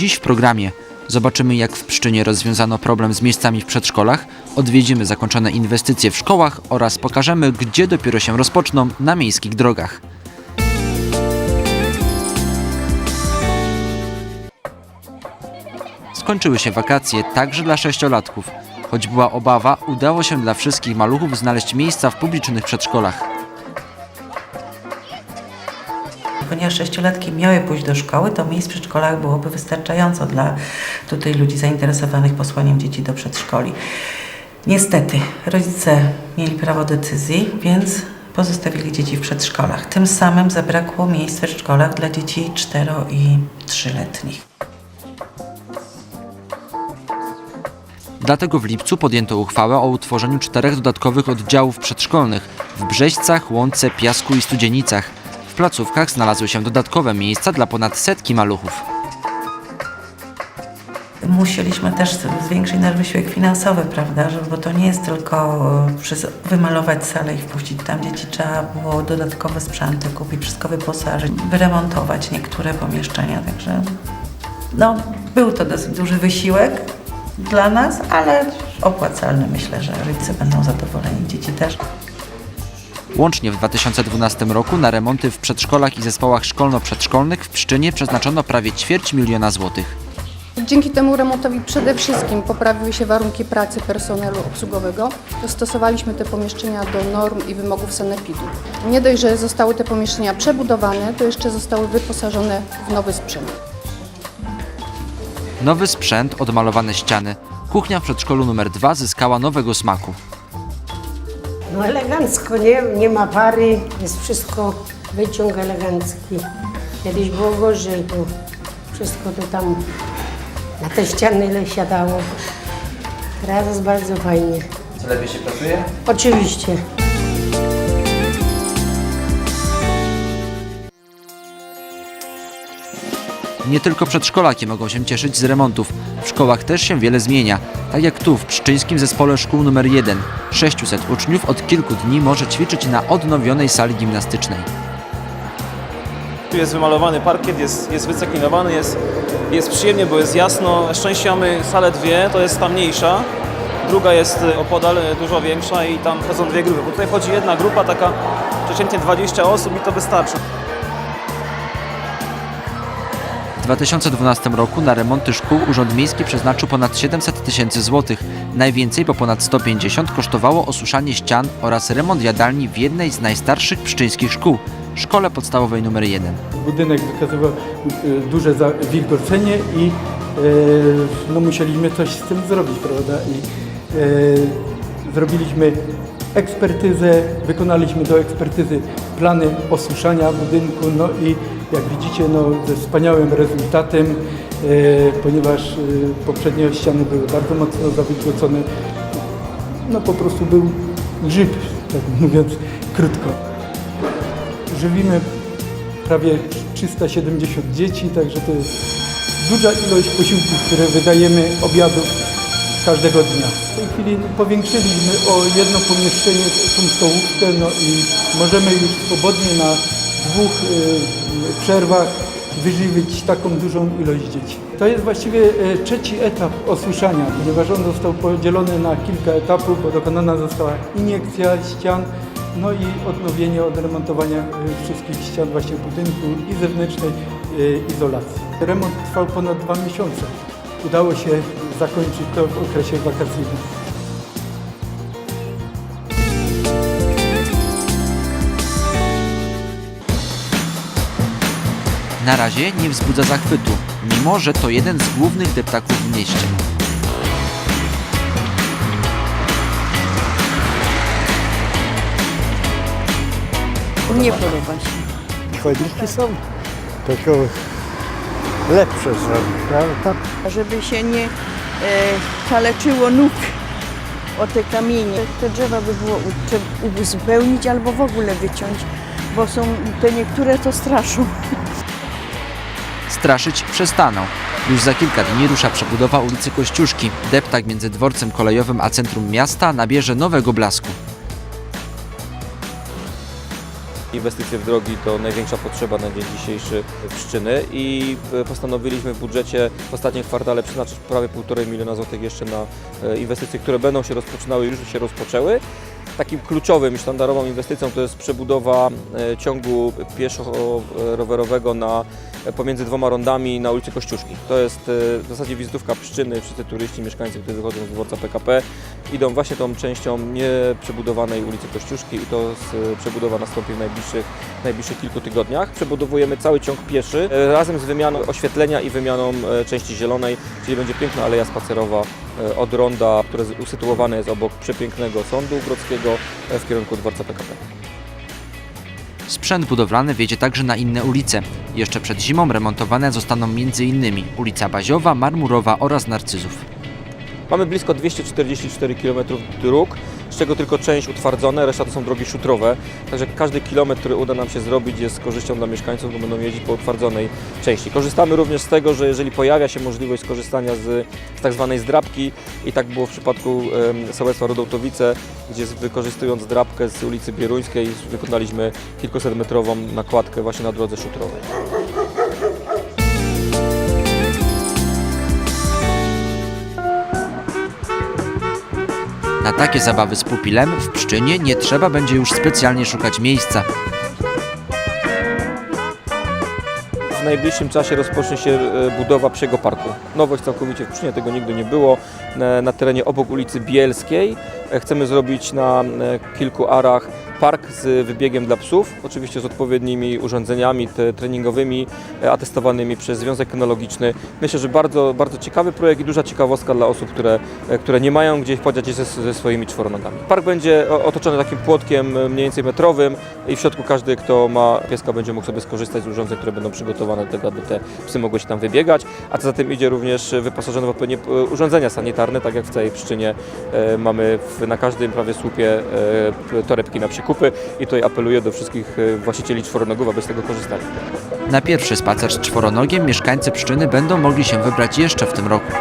Dziś w programie zobaczymy jak w Pszczynie rozwiązano problem z miejscami w przedszkolach, odwiedzimy zakończone inwestycje w szkołach oraz pokażemy gdzie dopiero się rozpoczną na miejskich drogach. Skończyły się wakacje także dla sześciolatków. Choć była obawa, udało się dla wszystkich maluchów znaleźć miejsca w publicznych przedszkolach. Ponieważ sześciolatki miały pójść do szkoły, to miejsc w przedszkolach byłoby wystarczająco dla tutaj ludzi zainteresowanych posłaniem dzieci do przedszkoli. Niestety, rodzice mieli prawo decyzji, więc pozostawili dzieci w przedszkolach. Tym samym zabrakło miejsc w przedszkolach dla dzieci 4 i 3-letnich. Dlatego w lipcu podjęto uchwałę o utworzeniu czterech dodatkowych oddziałów przedszkolnych w Brzeźcach, Łące, Piasku i Studzienicach. W placówkach znalazły się dodatkowe miejsca dla ponad setki maluchów. Musieliśmy też zwiększyć nasz wysiłek finansowy, prawda, że, bo to nie jest tylko e, wymalować salę i wpuścić tam dzieci. Trzeba było dodatkowe sprzęty kupić, wszystko wyposażyć, wyremontować niektóre pomieszczenia, także no, był to dosyć duży wysiłek dla nas, ale opłacalny. Myślę, że rodzice będą zadowoleni, dzieci też. Łącznie w 2012 roku na remonty w przedszkolach i zespołach szkolno-przedszkolnych w Pszczynie przeznaczono prawie ćwierć miliona złotych. Dzięki temu remontowi przede wszystkim poprawiły się warunki pracy personelu obsługowego. Dostosowaliśmy te pomieszczenia do norm i wymogów sanepidu. Nie dość, że zostały te pomieszczenia przebudowane, to jeszcze zostały wyposażone w nowy sprzęt. Nowy sprzęt, odmalowane ściany. Kuchnia w przedszkolu numer 2 zyskała nowego smaku. No elegancko, nie, nie ma pary, jest wszystko wyciąg elegancki. Kiedyś było gorzej, bo wszystko to tam na te ściany ile siadało. Teraz jest bardzo fajnie. Co lepiej się pracuje? Oczywiście. Nie tylko przedszkolaki mogą się cieszyć z remontów. W szkołach też się wiele zmienia. Tak jak tu w Pszczyńskim Zespole Szkół nr 1. 600 uczniów od kilku dni może ćwiczyć na odnowionej sali gimnastycznej. Tu jest wymalowany parkiet, jest, jest wyceklinowany, jest, jest przyjemnie, bo jest jasno. Szczęście mamy salę dwie, to jest ta mniejsza. Druga jest y, opodal, y, dużo większa i tam chodzą dwie grupy. Bo tutaj chodzi jedna grupa, taka przeciętnie 20 osób i to wystarczy. 2012 roku na remonty szkół Urząd Miejski przeznaczył ponad 700 tysięcy złotych. Najwięcej, bo ponad 150 kosztowało osuszanie ścian oraz remont jadalni w jednej z najstarszych pszczyńskich szkół, szkole podstawowej nr 1. Budynek wykazywał e, duże zawilgocenie i e, no, musieliśmy coś z tym zrobić, prawda? I e, zrobiliśmy ekspertyzę, wykonaliśmy do ekspertyzy plany osuszania budynku, no i jak widzicie, no, ze wspaniałym rezultatem, e, ponieważ e, poprzednie ściany były bardzo mocno zawilgocone, no po prostu był grzyb, tak mówiąc krótko. Żywimy prawie 370 dzieci, także to jest duża ilość posiłków, które wydajemy obiadów każdego dnia. W tej chwili powiększyliśmy o jedno pomieszczenie, tą stołówkę, no i możemy już swobodnie na dwóch y, przerwach wyżywić taką dużą ilość dzieci. To jest właściwie e, trzeci etap osuszania, ponieważ on został podzielony na kilka etapów, bo dokonana została iniekcja ścian, no i odnowienie, odremontowania e, wszystkich ścian właśnie budynku i zewnętrznej izolacji. Remont trwał ponad dwa miesiące. Udało się zakończyć to w okresie wakacyjnym. Na razie nie wzbudza zachwytu, mimo że to jeden z głównych deptaków w mieście. Nie podoba się. chodniki są tylko lepsze zrobić, prawda? Żeby się nie e, kaleczyło nóg o te kamienie. Te drzewa by było uzupełnić albo w ogóle wyciąć, bo są te niektóre to straszą. Straszyć przestaną. Już za kilka dni rusza przebudowa ulicy Kościuszki. Deptak między dworcem kolejowym a centrum miasta nabierze nowego blasku. Inwestycje w drogi to największa potrzeba na dzień dzisiejszy Pszczyny i e, postanowiliśmy w budżecie w ostatnim kwartale przeznaczyć prawie 1,5 miliona złotych jeszcze na e, inwestycje, które będą się rozpoczynały, już się rozpoczęły. Takim kluczowym, sztandarową inwestycją to jest przebudowa e, ciągu pieszo-rowerowego na, e, pomiędzy dwoma rondami na ulicy Kościuszki. To jest e, w zasadzie wizytówka Pszczyny. Wszyscy turyści, mieszkańcy, którzy wychodzą z dworca PKP idą właśnie tą częścią nieprzebudowanej ulicy Kościuszki i to przebudowa nastąpi w najbliższych, najbliższych kilku tygodniach. Przebudowujemy cały ciąg pieszy razem z wymianą oświetlenia i wymianą części zielonej, czyli będzie piękna aleja spacerowa od ronda, które usytuowane jest obok przepięknego sądu grodzkiego e, w kierunku dworca PKP. Sprzęt budowlany wjedzie także na inne ulice. Jeszcze przed zimą remontowane zostaną m.in. ulica Baziowa, Marmurowa oraz Narcyzów. Mamy blisko 244 km dróg, z czego tylko część utwardzone, reszta to są drogi szutrowe. Także każdy kilometr, który uda nam się zrobić jest korzyścią dla mieszkańców, bo będą jeździć po utwardzonej części. Korzystamy również z tego, że jeżeli pojawia się możliwość skorzystania z, z tak zwanej zdrabki i tak było w przypadku em, sołectwa Rodołtowice, gdzie wykorzystując zdrabkę z ulicy Bieruńskiej wykonaliśmy kilkusetmetrową nakładkę właśnie na drodze szutrowej. Na takie zabawy z pupilem w Pszczynie nie trzeba będzie już specjalnie szukać miejsca. W najbliższym czasie rozpocznie się e, budowa psiego parku. Nowość całkowicie w Pszczynie, tego nigdy nie było. Na, terenie obok ulicy Bielskiej E, chcemy zrobić na e, kilku arach park z wybiegiem dla psów, oczywiście z odpowiednimi urządzeniami treningowymi, e, atestowanymi przez Związek Kynologiczny. Myślę, że bardzo, bardzo ciekawy projekt i duża ciekawostka dla osób, które, e, które nie mają gdzieś podziać ze, ze swoimi czworonogami. Park będzie o- otoczony takim płotkiem e, mniej więcej metrowym i w środku każdy, kto ma pieska, będzie mógł sobie skorzystać z urządzeń, które będą przygotowane do tego, aby te psy mogły się tam wybiegać, a co za tym idzie również wyposażone w odpowiednie e, urządzenia sanitarne, tak jak w całej Pszczynie e, mamy w, na każdym prawie słupie e, torebki na przykupy i tutaj apeluję do wszystkich e, właścicieli czworonogów, aby z tego korzystali. Na pierwszy spacer z czworonogiem mieszkańcy Pszczyny będą mogli się wybrać jeszcze w tym roku.